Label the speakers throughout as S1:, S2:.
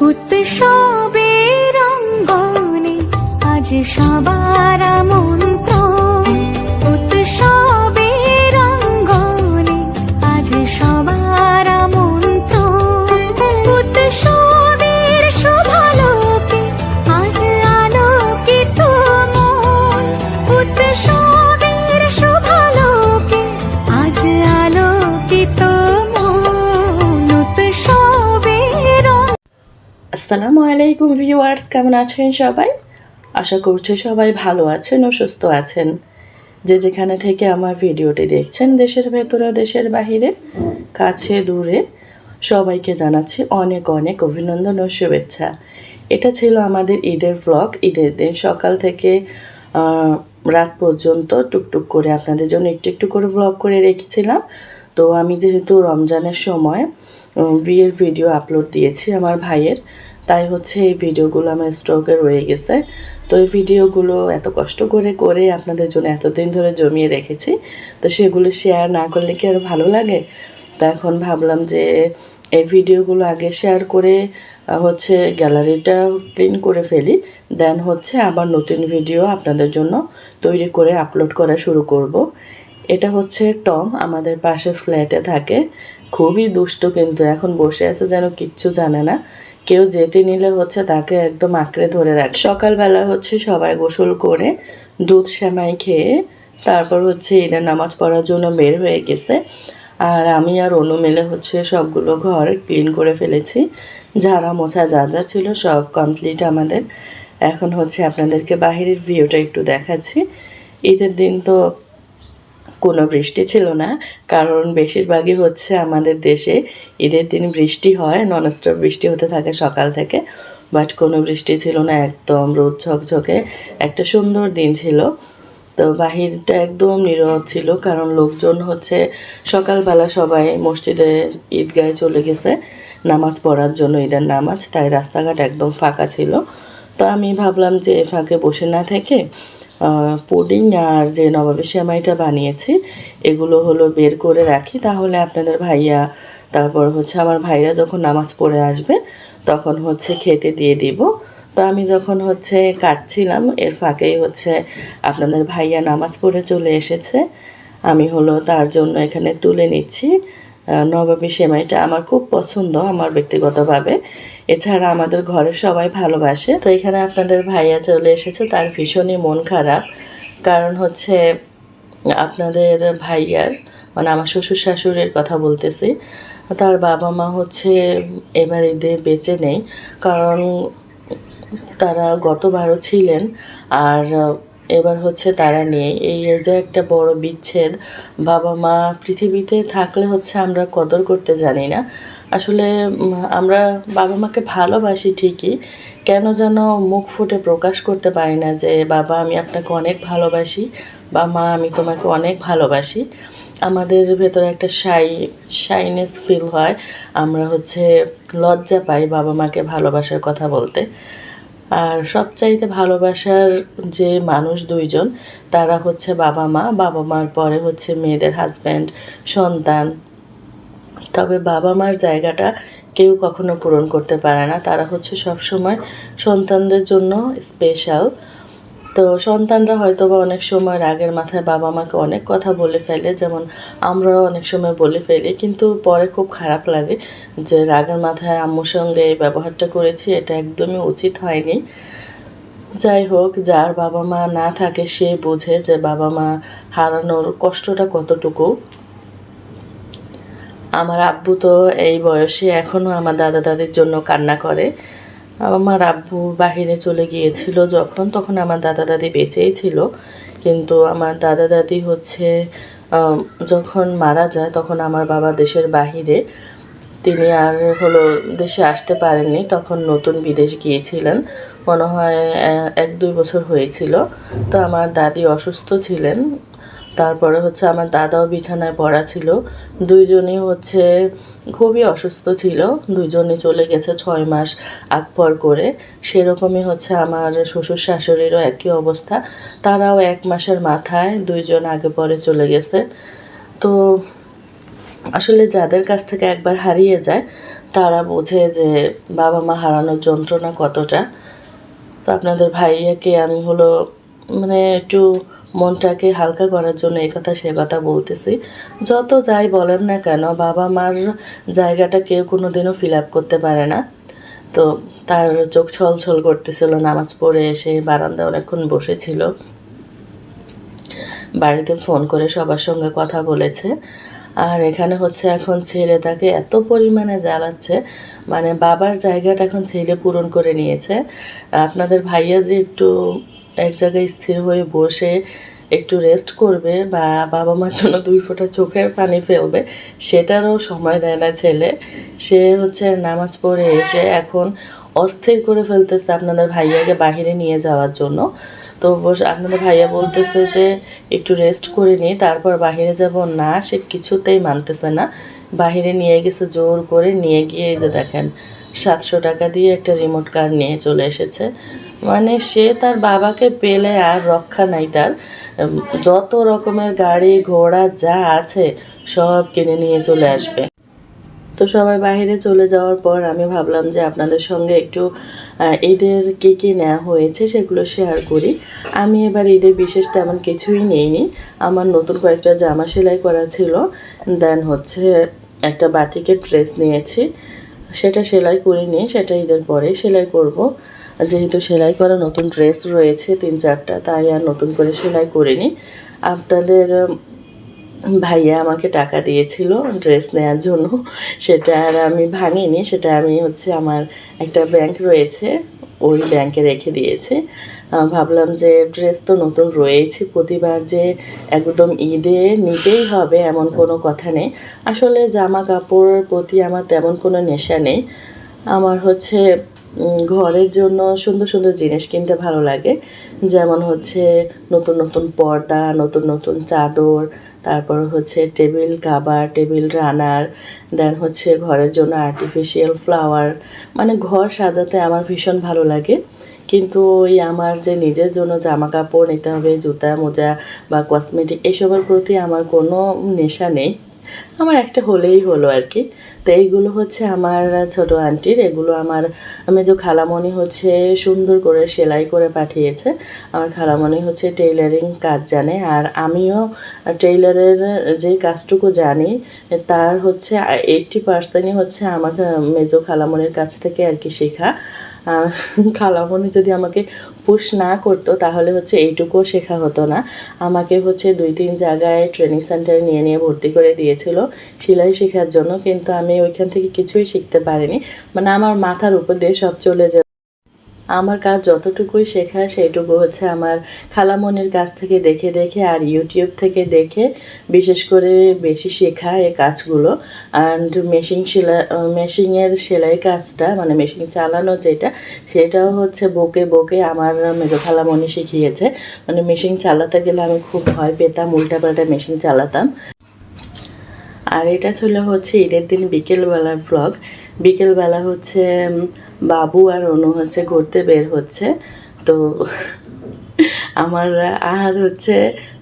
S1: উৎসবের রঙ্গনে আজ সবার মন্ত্র
S2: আসসালামু আলাইকুম ভিউয়ার্স, কেমন আছেন সবাই? আশা করছি সবাই ভালো আছেন ও সুস্থ আছেন। যে যেখানে থেকে আমার ভিডিওটি দেখছেন, দেশের ভেতরে দেশের বাহিরে, কাছে, দূরে, সবাইকে জানাচ্ছি অনেক অনেক অভিনন্দন ও শুভেচ্ছা। এটা ছিল আমাদের ঈদের ব্লগ ঈদের দিন সকাল থেকে রাত পর্যন্ত টুকটুক করে আপনাদের জন্য একটু একটু করে ব্লগ করে রেখেছিলাম। তো আমি যেহেতু রমজানের সময় বিয়ের ভিডিও আপলোড দিয়েছি আমার ভাইয়ের তাই হচ্ছে এই ভিডিওগুলো আমার স্টকে রয়ে গেছে। তো এই ভিডিওগুলো এত কষ্ট করে করে আপনাদের জন্য এতদিন ধরে জমিয়ে রেখেছি। তো সেগুলো শেয়ার না করলে কি আর ভালো লাগে? তো এখন ভাবলাম যে এই ভিডিওগুলো আগে শেয়ার করে হচ্ছে গ্যালারিটা ক্লিন করে ফেলি। দেন হচ্ছে আবার নতুন ভিডিও আপনাদের জন্য তৈরি করে আপলোড করা শুরু করব। এটা হচ্ছে টম, আমাদের পাশে ফ্ল্যাটে থাকে। খুবই দুষ্ট কিন্তু, এখন বসে আছে যেন কিচ্ছু জানে না। কেউ যেতে নিলে হচ্ছে তাকে একদম আঁকড়ে ধরে রাখ। সকালবেলা হচ্ছে সবাই গোসল করে দুধ সেমাই খেয়ে তারপর হচ্ছে ঈদের নামাজ পড়ার জন্য বের হয়ে গেছে। আর আমি আর অনু মিলে হচ্ছে সবগুলো ঘর ক্লিন করে ফেলেছি। ঝাড়া মোছা যা যা ছিল সব কমপ্লিট আমাদের। এখন হচ্ছে আপনাদেরকে বাহিরের ভিউটা একটু দেখাচ্ছি। ঈদের দিন তো কোনো বৃষ্টি ছিল না, কারণ বেশিরভাগই হচ্ছে আমাদের দেশে ঈদের দিন বৃষ্টি হয় ননস্টপ বৃষ্টি হতে থাকে সকাল থেকে বাট কোনো বৃষ্টি ছিল না, একদম রোদ ঝকঝকে, একটা সুন্দর দিন ছিল। তো বাহিরটা একদম নীরব ছিল, কারণ লোকজন হচ্ছে সকালবেলা সবাই মসজিদে ঈদগাহে চলে গেছে, নামাজ পড়ার জন্য ঈদের নামাজ, তাই রাস্তাঘাট একদম ফাঁকা ছিল। তো আমি ভাবলাম যে ফাঁকে বসে না থেকে পুডিং আর যে নবাবী সেমাইটা বানিয়েছি, এগুলো হলো বের করে রাখি। তাহলে আপনাদের ভাইয়া, তারপর হচ্ছে আমার ভাইরা যখন নামাজ পড়ে আসবে, তখন হচ্ছে খেতে দিয়ে দিব। তো আমি যখন হচ্ছে কাটছিলাম, এর ফাঁকেই হচ্ছে আপনাদের ভাইয়া নামাজ পড়ে চলে এসেছে। আমি হলো তার জন্য এখানে তুলে নিচ্ছি। নবাবী সেমাইটা আমার খুব পছন্দ, আমার ব্যক্তিগতভাবে। এছাড়া আমাদের ঘরে সবাই ভালোবাসে। তো এখানে আপনাদের ভাইয়া চলে এসেছে, তার ভীষণই মন খারাপ। কারণ হচ্ছে আপনাদের ভাইয়ার মানে আমার শ্বশুর শাশুড়ির কথা বলতেছি, তার বাবা মা হচ্ছে এবার ঈদে বেঁচে নেই। কারণ তারা গতবারও ছিলেন, আর এবার হচ্ছে তারা নেই। এই যে একটা বড় বিচ্ছেদ, বাবা মা পৃথিবীতে থাকলে হচ্ছে আমরা কদর করতে জানি না। আসলে আমরা বাবা মাকে ভালোবাসি ঠিকই। কেন যেন মুখ ফুটে প্রকাশ করতে পারি না যে, বাবা, আমি আপনাকে অনেক ভালোবাসি বা মা, আমি তোমাকে অনেক ভালোবাসি। আমাদের ভেতরে একটা শাই, শাইনেস ফিল হয়। আমরা হচ্ছে লজ্জা পাই বাবা মাকে ভালোবাসার কথা বলতে। আর সবচাইতে ভালোবাসার যে মানুষ দুইজন, তারা হচ্ছে বাবা মা। বাবা মার পরে হচ্ছে মেয়েদের হাজব্যান্ড সন্তান। তবে বাবা মার জায়গাটা কেউ কখনো পূরণ করতে পারে না। তারা হচ্ছে সব সময় সন্তানদের জন্য স্পেশাল তো সন্তানরা হয়তো বা অনেক সময় রাগের মাথায় বাবা মাকে অনেক কথা বলে ফেলে, যেমন আমরাও অনেক সময় বলে ফেলি, কিন্তু পরে খুব খারাপ লাগে যে রাগের মাথায় আম্মুর সঙ্গে এই ব্যবহারটা করেছি, এটা একদমই উচিত হয়নি। যাই হোক, যার বাবা মা না থাকে সে বোঝে যে বাবা মা হারানোর কষ্টটা কতটুকু। আমার আব্বু তো এই বয়সে এখনও আমার দাদা দাদির জন্য কান্না করে। আমার আব্বু বাহিরে চলে গিয়েছিল যখন, তখন আমার দাদা দাদি বেঁচেই ছিল। কিন্তু আমার দাদা দাদি হচ্ছে যখন মারা যায় তখন আমার বাবা দেশের বাহিরে। তিনি আর হলো দেশে আসতে পারেননি, তখন নতুন বিদেশ গিয়েছিলেন। মনে হয় এক দুই বছর হয়েছিল। তো আমার দাদি অসুস্থ ছিলেন তারপরে হচ্ছে আমার দাদাও বিছানায় পড়া ছিল। দুইজনই হচ্ছে খুবই অসুস্থ ছিল। দুইজনই চলে গেছে ছয় মাস আগ পর করে। সেরকমই হচ্ছে আমার শ্বশুর শাশুড়িরও একই অবস্থা। তারাও এক মাসের মাথায় দুইজন আগে পরে চলে গেছে। তো আসলে যাদের কাছ থেকে একবার হারিয়ে যায়, তারা বোঝে যে বাবা মা হারানোর যন্ত্রণা কতটা। তো আপনাদের ভাইয়াকে আমি হলো মানে একটু মনটাকে হালকা করার জন্য এই কথা সে কথা বলতেছি। যত যাই বলেন না কেন, বাবা মার জায়গাটা কেউ কোনো দিনও ফিল আপ করতে পারে না। তো তার চোখ ছল ছল করতেছিল, নামাজ পড়ে এসে বারান্দায় অনেকক্ষণ বসেছিল। বাড়িতে ফোন করে সবার সঙ্গে কথা বলেছে। আর এখানে হচ্ছে এখন ছেলে তাকে এত পরিমাণে জ্বালাচ্ছে মানে বাবার জায়গাটা এখন ছেলে পূরণ করে নিয়েছে। আপনাদের ভাইয়া যে একটু এক জায়গায় স্থির হয়ে বসে একটু রেস্ট করবে বা বাবা মার জন্য দুই ফোঁটা চোখের পানি ফেলবে, সেটারও সময় দেয় না ছেলে। সে হচ্ছে নামাজ পড়ে এসে এখন অস্থির করে ফেলতেছে আপনাদের ভাইয়াকে বাহিরে নিয়ে যাওয়ার জন্য। তো আপনাদের ভাইয়া বলতেছে যে একটু রেস্ট করে নিই, তারপর বাহিরে যাব। না, সে কিছুতেই মানতেছে না। বাহিরে নিয়ে গেছে, জোর করে নিয়ে গিয়ে যে দেখেন সাতশো টাকা দিয়ে একটা রিমোট কার নিয়ে চলে এসেছে। মানে সে তার বাবাকে পেলে আর রক্ষা নাই তার। যত রকমের গাড়ি, ঘোড়া যা আছে সব কিনে নিয়ে চলে আসবে। তো সবাই বাইরে চলে যাওয়ার পর আমি ভাবলাম যে আপনাদের সঙ্গে একটু ঈদের কী কী নেওয়া হয়েছে সেগুলো শেয়ার করি। আমি এবার ঈদের বিশেষ তেমন কিছুই নেইনি। আমার নতুন কয়েকটা জামা সেলাই করা ছিল। দেন হচ্ছে একটা বাটিকের ড্রেস নিয়েছি। সেটা সেলাই করে নিয়ে সেটা ঈদের পরে সেলাই করব। যেহেতু সেলাই করা নতুন ড্রেস রয়েছে তিন চারটা, তাই আর নতুন করে সেলাই করে নিই। আপনাদের ভাইয়া আমাকে টাকা দিয়েছিল ড্রেস নেওয়ার জন্য। সেটা আর আমি ভাঙিনি, সেটা আমি হচ্ছে আমার একটা ব্যাংক রয়েছে। ওই ব্যাংকে রেখে দিয়েছে। ভাবলাম যে ড্রেস তো নতুন রয়েছে, প্রতিবার যে একদম ঈদে নিতেই হবে এমন কোনো কথা নেই। আসলে জামা কাপড়ের প্রতি আমার তেমন কোনো নেশা নেই। আমার হচ্ছে ঘরের জন্য সুন্দর সুন্দর জিনিস কিনতে ভালো লাগে। যেমন হচ্ছে নতুন নতুন পর্দা, নতুন নতুন চাদর, তারপর হচ্ছে টেবিল কাবার, টেবিল রানার, দেন হচ্ছে ঘরের জন্য আর্টিফিশিয়াল ফ্লাওয়ার মানে ঘর সাজাতে আমার ভীষণ ভালো লাগে। কিন্তু ওই আমার যে নিজের জন্য জামা কাপড় নিতে হবে, জুতা, মোজা বা কসমেটিক এসবের প্রতি আমার কোনো নেশা নেই। আমার একটা হলেই হলো আর কি। তো এইগুলো হচ্ছে আমার ছোট আন্টির, এগুলো আমার মেজো খালামণি হচ্ছে সুন্দর করে সেলাই করে পাঠিয়েছে। আমার খালামণি হচ্ছে টেইলারিং কাজ জানে আর আমিও টেইলারের যে কাজটুকু জানি, তার হচ্ছে এইটটি পার্সেন্টই হচ্ছে আমার মেজো খালামণির কাছ থেকে আর কি শেখা। খালামণি যদি আমাকে পুশ না করতো, তাহলে হচ্ছে এইটুকুও শেখা হতো না। আমাকে হচ্ছে দুই, তিন জায়গায় ট্রেনিং সেন্টারে নিয়ে নিয়ে ভর্তি করে দিয়েছিল সেলাই শেখার জন্য, কিন্তু আমি ওইখান থেকে কিছুই শিখতে পারিনি। মানে আমার মাথার উপর দিয়ে সব চলে যায়। আমার কাজ যতটুকুই শেখা, সেইটুকু হচ্ছে আমার খালামনের কাছ থেকে দেখে দেখে আর ইউটিউব থেকে দেখে বিশেষ করে বেশি শেখা এই কাজগুলো অ্যান্ড মেশিন সেলাই মেশিনের সেলাই কাজটা মানে মেশিন চালানো যেটা, সেটাও হচ্ছে বকে বকে আমার মেজো খালামনি শিখিয়েছে। মানে মেশিন চালাতে গেলে আমি খুব ভয় পেতাম, উল্টাপাল্টা মেশিন চালাতাম। আর এটা ছিল হচ্ছে ঈদের দিন বিকেলবেলার ব্লগ বিকেলবেলা হচ্ছে বাবু আর অনু হচ্ছে ঘুরতে বের হচ্ছে। তো আমার আহার হচ্ছে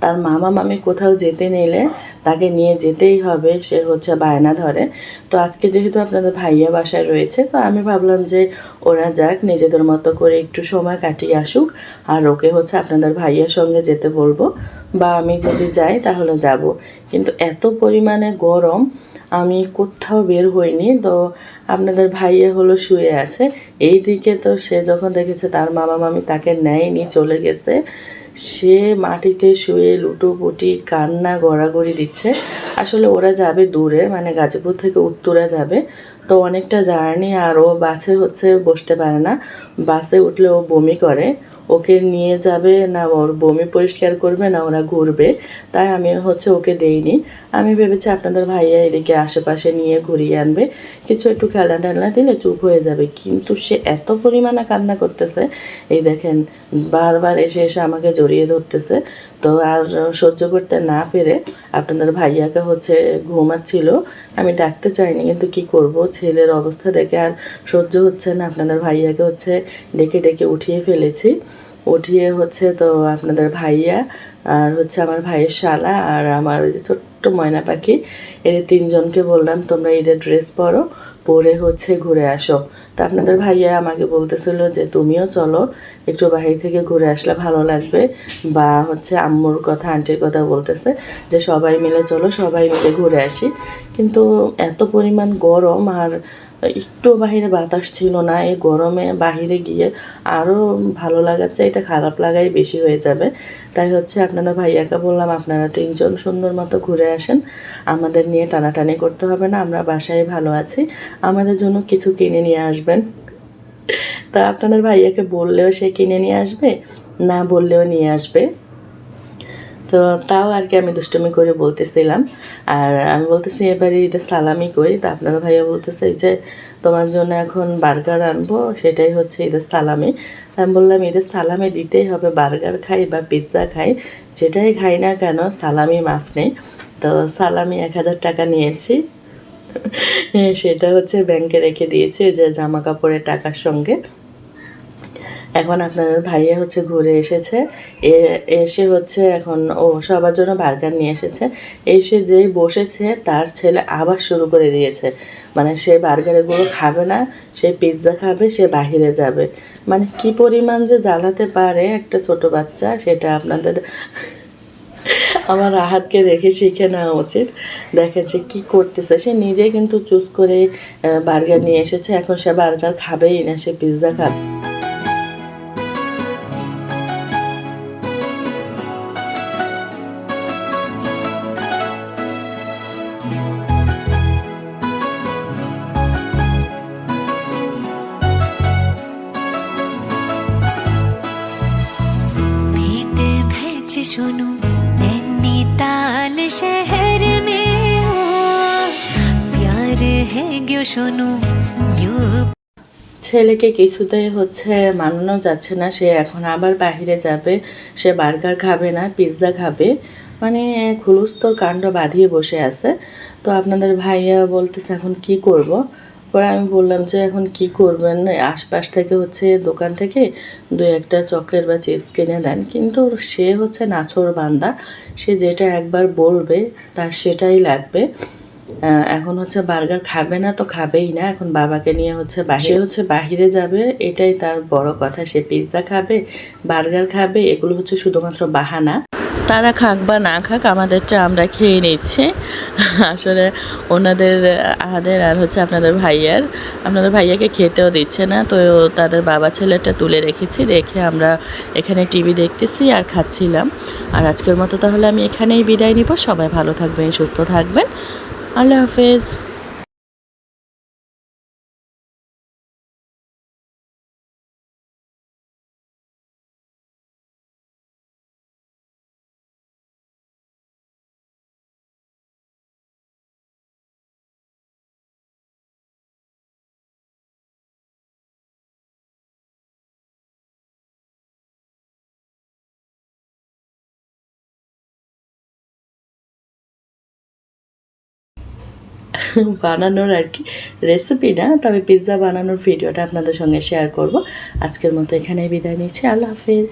S2: তার মামা মামি কোথাও যেতে নিলে তাকে নিয়ে যেতেই হবে, সে হচ্ছে বায়না ধরে। তো আজকে যেহেতু আপনাদের ভাইয়া বাসায় রয়েছে, তো আমি ভাবলাম যে ওরা যাক, নিজেদের মতো করে একটু সময় কাটিয়ে আসুক, আর ওকে হচ্ছে আপনাদের ভাইয়ার সঙ্গে যেতে বলব। বা আমি যদি যাই তাহলে যাব। কিন্তু এত পরিমাণে গরম আমি কোথাও বের হইনি, তো আপনাদের ভাইয়ে হলো শুয়ে আছে। এই দিকে তো সে যখন দেখেছে তার মামা মামি তাকে নেয়নি, চলে গেছে, সে মাটিতে শুয়ে লুটোপুটি, কান্না, গড়াগড়ি দিচ্ছে। আসলে ওরা যাবে দূরে মানে গাজীপুর থেকে উত্তরা যাবে। তো অনেকটা জার্নি আর ও বাসে হচ্ছে বসতে পারে না। বাসে উঠলে ও বমি করে। ওকে নিয়ে যাবে না, ওর বমি পরিষ্কার করবে না, ওরা ঘুরবে। তাই আমি হচ্ছে ওকে দেইনি। আমি ভেবেছি আপনাদের ভাইয়া এদিকে আশেপাশে নিয়ে ঘুরিয়ে আনবে। কিছু একটু খেলনা টেলনা দিলে চুপ হয়ে যাবে। কিন্তু সে এত পরিমাণে কান্না করতেছে। এই দেখেন, বারবার এসে এসে আমাকে জড়িয়ে ধরতেছে। তো আর সহ্য করতে না পেরে আপনাদের ভাইয়াকে হচ্ছে ঘুমাচ্ছিল। আমি ডাকতে চাইনি, কিন্তু কি করব? ছেলের অবস্থা দেখে আর সহ্য হচ্ছে না। আপনাদের ভাইয়াকে হচ্ছে ডেকে ডেকে উঠিয়ে ফেলেছি। উঠিয়ে হচ্ছে তো আপনাদের ভাইয়া আর হচ্ছে আমার ভাইয়ের শালা আর আমার ওই যে ছোট্ট ময়না পাখি এদের তিনজনকে বললাম, তোমরা ঈদের ড্রেস পরো, পরে হচ্ছে ঘুরে আসো। তা আপনাদের ভাইয়া আমাকে বলতেছিল যে, তুমিও চলো, একটু বাহির থেকে ঘুরে আসলে ভালো লাগবে। বা হচ্ছে আম্মুর কথা, আন্টির কথা বলতেছে যে, সবাই মিলে চলো, সবাই মিলে ঘুরে আসি। কিন্তু এত পরিমাণ গরম আর একটু বাহিরে বাতাস ছিল না, এই গরমে বাহিরে গিয়ে আরও ভালো লাগার চাইতে খারাপ লাগাই বেশি হয়ে যাবে। তাই হচ্ছে আপনাদের ভাইয়াকে বললাম, আপনারা তিনজন সুন্দর মতো ঘুরে আসেন। আমাদের নিয়ে টানাটানি করতে হবে না, আমরা বাসায় ভালো আছি। আমাদের জন্য কিছু কিনে নিয়ে আসবেন। তা আপনাদের ভাইয়াকে বললেও সে কিনে নিয়ে আসবে, না বললেও নিয়ে আসবে। তো তাও আর কি আমি দুষ্টমি করে বলতেছিলাম। আর আমি বলতেছি, এবারে ঈদের সালামি করি। তা আপনাদের ভাইয়া বলতেছে যে তোমার জন্য এখন বার্গার আনব, সেটাই হচ্ছে ঈদের সালামি। আমি বললাম ঈদের সালামি দিতেই হবে, বার্গার খাই বা পিৎজা খাই, যেটাই খাই না কেন সালামি মাফ নেই। তো সালামি এক হাজার টাকা নিয়েছি। সেটা হচ্ছে ব্যাংকে রেখে দিয়েছি যে জামা কাপড়ের টাকার সঙ্গে। এখন আপনার ভাইয়া হচ্ছে ঘুরে এসেছে। এসে হচ্ছে এখন ও সবার জন্য বার্গার নিয়ে এসেছে। এসে যেই বসেছে, তার ছেলে আবার শুরু করে দিয়েছে। মানে সে বার্গারগুলো খাবে না, সে পিৎজা খাবে, সে বাহিরে যাবে। মানে কি পরিমাণ যে জ্বালাতে পারে একটা ছোট বাচ্চা, সেটা আপনাদের আমার রাহাতকে দেখে শিখে নেওয়া উচিত। দেখেন সে কী করতেছে। সে নিজে কিন্তু চুজ করে বার্গার নিয়ে এসেছে। এখন সে বার্গার খাবেই না, সে পিৎজা খাবে।
S1: शहर में हो प्यार है ग्यो सुनो यू
S2: ছেলেকে কিছুতেই হচ্ছে মানানো যাচ্ছে না সে এখন আবার বাইরে যাবে সে বার্গার খাবে না পিৎজা খাবে মানে খুলুস্তর কাণ্ড বাঁধিয়ে বসে আছে তো আপনাদের ভাইয়া বলতেছে এখন কি করব পরে আমি বললাম যে, এখন কি করবেন? আশপাশ থেকে হচ্ছে দোকান থেকে দু একটা চকলেট বা চিপস কিনে দেন। কিন্তু সে হচ্ছে নাছর বান্দা। সে যেটা একবার বলবে, তার সেটাই লাগবে। এখন হচ্ছে বার্গার খাবে না তো খাবেই না। এখন বাবাকে নিয়ে হচ্ছে বাহিরে হচ্ছে বাহিরে যাবে, এটাই তার বড় কথা। সে পিৎজা খাবে, বার্গার খাবে, এগুলো হচ্ছে শুধুমাত্র বাহানা। তারা খাক বা না খাক, আমাদেরটা আমরা খেয়ে নিচ্ছি। আসলে ওনাদের আহাদের আর হচ্ছে আপনাদের ভাইয়ার, আপনাদের ভাইয়াকে খেতেও দিচ্ছে না, তো তাদের বাবা ছেলেটা তুলে রেখেছি, রেখে আমরা এখানে টিভি দেখতেছি আর খাচ্ছিলাম। আর আজকের মতো তাহলে আমি এখানেই বিদায় নিব, সবাই ভালো থাকবেন, সুস্থ থাকবেন। আল্লাহ হাফেজ। বানানোর আর কি রেসিপি না, তবে পিৎজা বানানোর ভিডিওটা আপনাদের সঙ্গে শেয়ার করব। আজকের মতো এখানেই বিদায় নিচ্ছি। আল্লাহ হাফেজ।